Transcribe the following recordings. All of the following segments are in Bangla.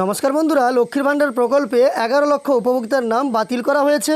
নমস্কার বন্ধুরা, লক্ষ্মীর ভাণ্ডার প্রকল্পে এগারো লক্ষ উপভোক্তার নাম বাতিল করা হয়েছে।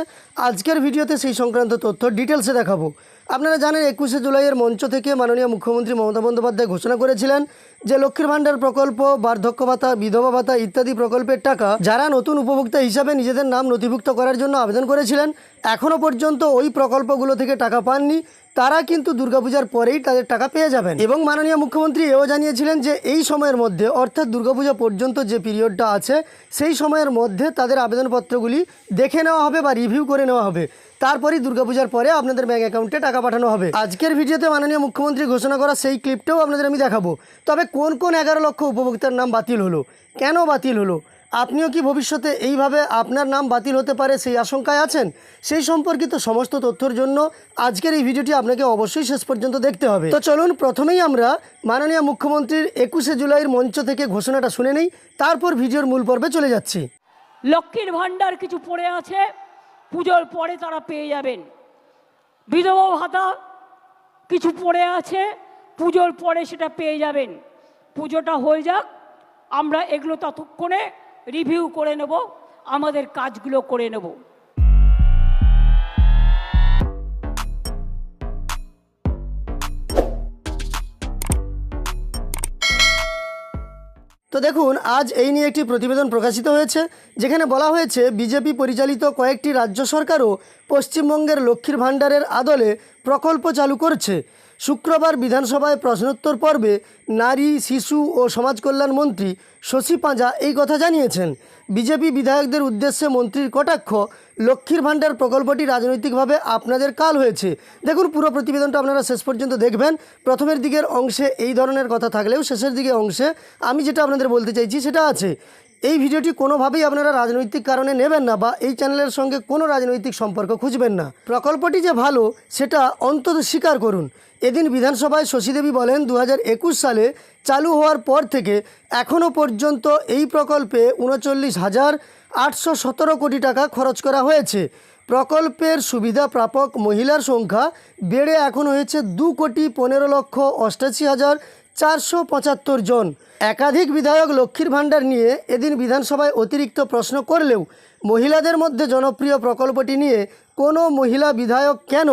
আজকের ভিডিওতে সেই সংক্রান্ত তথ্য ডিটেলসে দেখাবো। আপনারা জানেন একুশে জুলাইয়ের মঞ্চ থেকে মাননীয় মুখ্যমন্ত্রী মমতা বন্দ্যোপাধ্যায় ঘোষণা করেছিলেন যে লক্ষ্মীর ভাণ্ডার প্রকল্প, বার্ধক্য ভাতা, বিধবা ভাতা ইত্যাদি প্রকল্পের টাকা যারা নতুন উপভোক্তা হিসাবে নিজেদের নাম নথিভুক্ত করার জন্য আবেদন করেছিলেন এখনও পর্যন্ত ওই প্রকল্পগুলো থেকে টাকা পাননি। তারা কিন্তু দুর্গাপূজার পরেই তাদের টাকা পেয়ে যাবেন। এবং মাননীয় মুখ্যমন্ত্রী এও জানিয়েছিলেন যে এই সময়ের মধ্যে, অর্থাৎ দুর্গাপূজা পর্যন্ত যে পিরিয়ডটা আছে, সেই সময়ের মধ্যে তাদের আবেদনপত্রগুলি দেখে নেওয়া হবে বা রিভিউ করে নেওয়া হবে। তারপরেই দুর্গাপূজার পরে আপনাদের ব্যাঙ্ক অ্যাকাউন্টে টাকা পাঠানো হবে। আজকের ভিডিওতে মাননীয় মুখ্যমন্ত্রী ঘোষণা করা সেই ক্লিপটাও আপনাদের আমি দেখাবো। তবে কোন কোন এগারো লক্ষ উপভোক্তার নাম বাতিল হলো? কেন বাতিল হলো? আপনিও কি ভবিষ্যতে এইভাবে আপনার নাম বাতিল হতে পারে সেই আশঙ্কায় আছেন? সেই সম্পর্কিত সমস্ত তথ্যের জন্য আজকের এই ভিডিওটি আপনাকে অবশ্যই শেষ পর্যন্ত দেখতে হবে। তো চলুন প্রথমেই আমরা মাননীয় মুখ্যমন্ত্রীর একুশে জুলাইয়ের মঞ্চ থেকে ঘোষণাটা শুনে নেই। তারপর ভিডিওর মূল পর্বে চলে যাচ্ছি। লক্ষ্মীর ভাণ্ডার কিছু পড়ে আছে। পুজোর পরে তারা পেয়ে যাবেন। বিধবা ভাতা কিছু পড়ে আছে, পুজোর পরে সেটা পেয়ে যাবেন। পুজোটা হয়ে যাক, আমরা এগুলো ততক্ষণে রিভিউ করে নেব, আমাদের কাজগুলো করে নেব। তো দেখুন, আজ এই নিয়ে একটি প্রতিবেদন প্রকাশিত হয়েছে, যেখানে বলা হয়েছে বিজেপি পরিচালিত কয়েকটি রাজ্য সরকারও পশ্চিমবঙ্গের লক্ষ্মীর ভাণ্ডারের আদলে প্রকল্প চালু করছে। শুক্রবার বিধানসভায় প্রশ্নোত্তর পর্বে নারী, শিশু ও সমাজ কল্যাণ মন্ত্রী শশী পাঁজা এই কথা জানিয়েছেন। বিজেপি বিধায়কদের উদ্দেশ্যে মন্ত্রীর কটাক্ষ, লক্ষ্মীর ভাণ্ডার প্রকল্পটি রাজনৈতিকভাবে আপনাদের কাল হয়েছে। দেখুন, পুরো প্রতিবেদনটা আপনারা শেষ পর্যন্ত দেখবেন। প্রথমের দিকের অংশে এই ধরনের কথা থাকলেও শেষের দিকে অংশে আমি যেটা আপনাদের বলতে চাইছি সেটা আছে। এই ভিডিওটি কোনোভাবেই আপনারা রাজনৈতিক কারণে নেবেন না বা এই চ্যানেলের সঙ্গে কোনো রাজনৈতিক সম্পর্ক খুঁজবেন না। প্রকল্পটি যে ভালো, সেটা অন্তত স্বীকার করুন। এদিন বিধানসভায় শশীদেবী বলেন দু হাজার একুশ সালে চালু হওয়ার পর থেকে এখনও পর্যন্ত এই প্রকল্পে উনচল্লিশ হাজার আটশো সতেরো কোটি টাকা খরচ করা হয়েছে। প্রকল্পের সুবিধা প্রাপক মহিলার সংখ্যা বেড়ে এখন হয়েছে দু কোটি পনেরো লক্ষ অষ্টাশি হাজার চারশো পঁচাত্তর জন। একাধিক বিধায়ক লক্ষ্মীর ভাণ্ডার নিয়ে এদিন বিধানসভায় অতিরিক্ত প্রশ্ন করলেও মহিলাদের মধ্যে জনপ্রিয় প্রকল্পটি নিয়ে কোনো মহিলা বিধায়ক কেন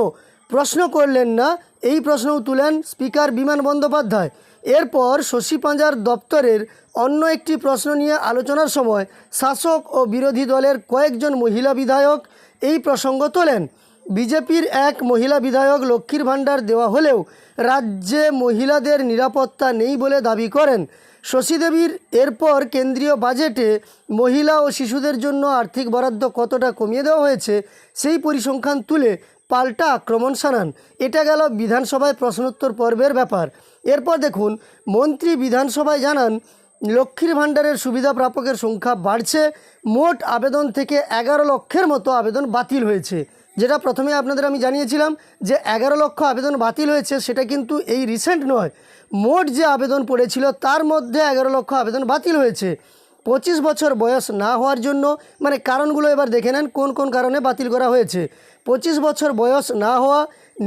প্রশ্ন করলেন না, এই প্রশ্নও তুলেন স্পিকার বিমান বন্দ্যোপাধ্যায়। এরপর শশী পাঁজার দপ্তরের অন্য একটি প্রশ্ন নিয়ে আলোচনার সময় শাসক ও বিরোধী দলের কয়েকজন মহিলা বিধায়ক এই প্রসঙ্গ তোলেন। বিজেপির এক মহিলা বিধায়ক লক্ষ্মীর ভাণ্ডার দেওয়া হলেও রাজ্যে মহিলাদের নিরাপত্তা নেই বলে দাবি করেন। শশীদেবীর এরপর কেন্দ্রীয় বাজেটে মহিলা ও শিশুদের জন্য আর্থিক বরাদ্দ কতটা কমিয়ে দেওয়া হয়েছে সেই পরিসংখ্যান তুলে পাল্টা আক্রমণ শানান। এটা গেল বিধানসভায় প্রশ্নোত্তর পর্বের ব্যাপার। এরপর দেখুন, মন্ত্রী বিধানসভায় জানান, লক্ষ্মীর ভাণ্ডারের সুবিধা প্রাপকের সংখ্যা বাড়ছে, মোট আবেদন থেকে এগারো লক্ষের মতো আবেদন বাতিল হয়েছে। যেটা প্রথমে আপনাদের আমি জানিয়েছিলাম যে এগারো লক্ষ আবেদন বাতিল হয়েছে, সেটা কিন্তু এই রিসেন্ট নয়। মোট যে আবেদন পড়েছিল, তার মধ্যে এগারো লক্ষ আবেদন বাতিল হয়েছে। পঁচিশ বছর বয়স না হওয়ার জন্য মানে কারণগুলো এবার দেখে নেন, কোন কোন কারণে বাতিল করা হয়েছে। পঁচিশ বছর বয়স না হওয়া,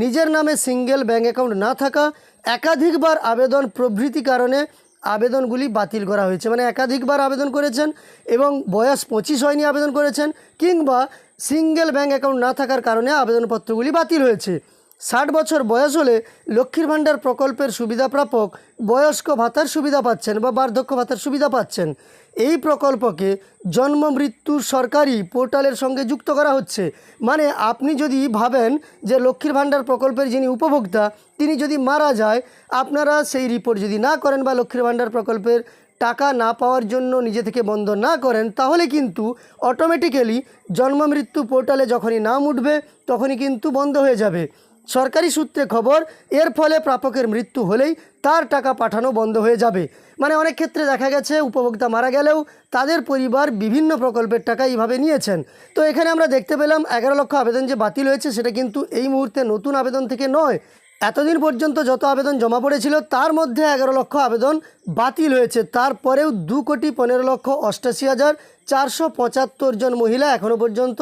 নিজের নামে সিঙ্গেল ব্যাঙ্ক অ্যাকাউন্ট না থাকা, একাধিকবার আবেদন প্রভৃতি কারণে আবেদনগুলি বাতিল করা হয়েছে। মানে একাধিকবার আবেদন করেছেন এবং বয়স পঁচিশ হয়নি আবেদন করেছেন, কিংবা সিঙ্গেল ব্যাঙ্ক অ্যাকাউন্ট না থাকার কারণে আবেদনপত্রগুলি বাতিল হয়েছে। ষাট বছর বয়স হলে লক্ষ্মীর ভাণ্ডার প্রকল্পের সুবিধা প্রাপক বয়স্ক ভাতার সুবিধা পাচ্ছেন বা বার্ধক্য ভাতার সুবিধা পাচ্ছেন। এই প্রকল্পকে জন্ম মৃত্যুর সরকারি পোর্টালের সঙ্গে যুক্ত করা হচ্ছে। মানে আপনি যদি ভাবেন যে লক্ষ্মীর ভাণ্ডার প্রকল্পের যিনি উপভোক্তা, তিনি যদি মারা যায়, আপনারা সেই রিপোর্ট যদি না করেন বা লক্ষ্মীর ভাণ্ডার প্রকল্পের টাকা না পাওয়ার জন্য নিজে থেকে বন্ধ না করেন, তাহলে কিন্তু অটোমেটিক্যালি জন্ম মৃত্যু পোর্টালে যখনই নাম উঠবে, তখনই কিন্তু বন্ধ হয়ে যাবে। সরকারি সূত্রে খবর, এর ফলে প্রাপকের মৃত্যু হলেই তার টাকা পাঠানো বন্ধ হয়ে যাবে। মানে অনেক ক্ষেত্রে দেখা গেছে, উপভোক্তা মারা গেলেও তাদের পরিবার বিভিন্ন প্রকল্পের টাকা এইভাবে নিয়েছেন। তো এখানে আমরা দেখতে পেলাম, এগারো লক্ষ আবেদন যে বাতিল হয়েছে, সেটা কিন্তু এই মুহূর্তে নতুন আবেদন থেকে নয় এতদিন পর্যন্ত যত আবেদন জমা পড়েছিল, তার মধ্যে এগারো লক্ষ আবেদন বাতিল হয়েছে। তারপরেও দু কোটি পনেরো লক্ষ অষ্টাশি হাজার চারশো পঁচাত্তর জন মহিলা এখনও পর্যন্ত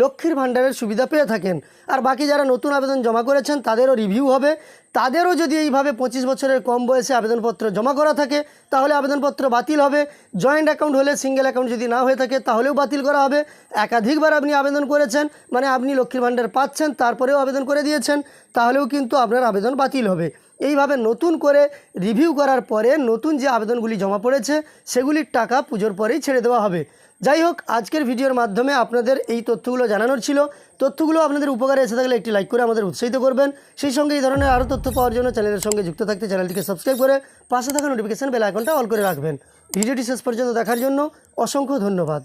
লক্ষ্মীর ভাণ্ডারের সুবিধা পেয়ে থাকেন। আর বাকি যারা নতুন আবেদন জমা করেছেন, তাদেরও রিভিউ হবে। তাদেরও যদি এইভাবে পঁচিশ বছরের কম বয়সে আবেদনপত্র জমা করা থাকে, তাহলে আবেদনপত্র বাতিল হবে। জয়েন্ট অ্যাকাউন্ট হলে সিঙ্গেল অ্যাকাউন্ট যদি না হয়ে থাকে, তাহলেও বাতিল করা হবে। একাধিকবার আপনি আবেদন করেছেন মানে আপনি লক্ষ্মীর ভাণ্ডার পাচ্ছেন, তারপরেও আবেদন করে দিয়েছেন, তাহলেও কিন্তু আপনার আবেদন বাতিল হবে। এইভাবে নতুন করে রিভিউ করার পরে নতুন যে আবেদনগুলি জমা পড়েছে, সেগুলির টাকা পুজোর পরেই ছেড়ে দেওয়া হবে। যাই হোক আজকের ভিডিওর মাধ্যমে আপনাদের এই তথ্যগুলো জানানোর ছিল। তথ্যগুলো আপনাদের উপকারে এসে থাকলে একটি লাইক করে আমাদের উৎসাহিত করবেন। সেই সঙ্গে এই ধরনের আরও তথ্য পাওয়ার জন্য চ্যানেলের সঙ্গে যুক্ত থাকতে চ্যানেলটিকে সাবস্ক্রাইব করে পাশে থাকা নোটিফিকেশান বেল আইকনটা অল করে রাখবেন। ভিডিওটি শেষ পর্যন্ত দেখার জন্য অসংখ্য ধন্যবাদ।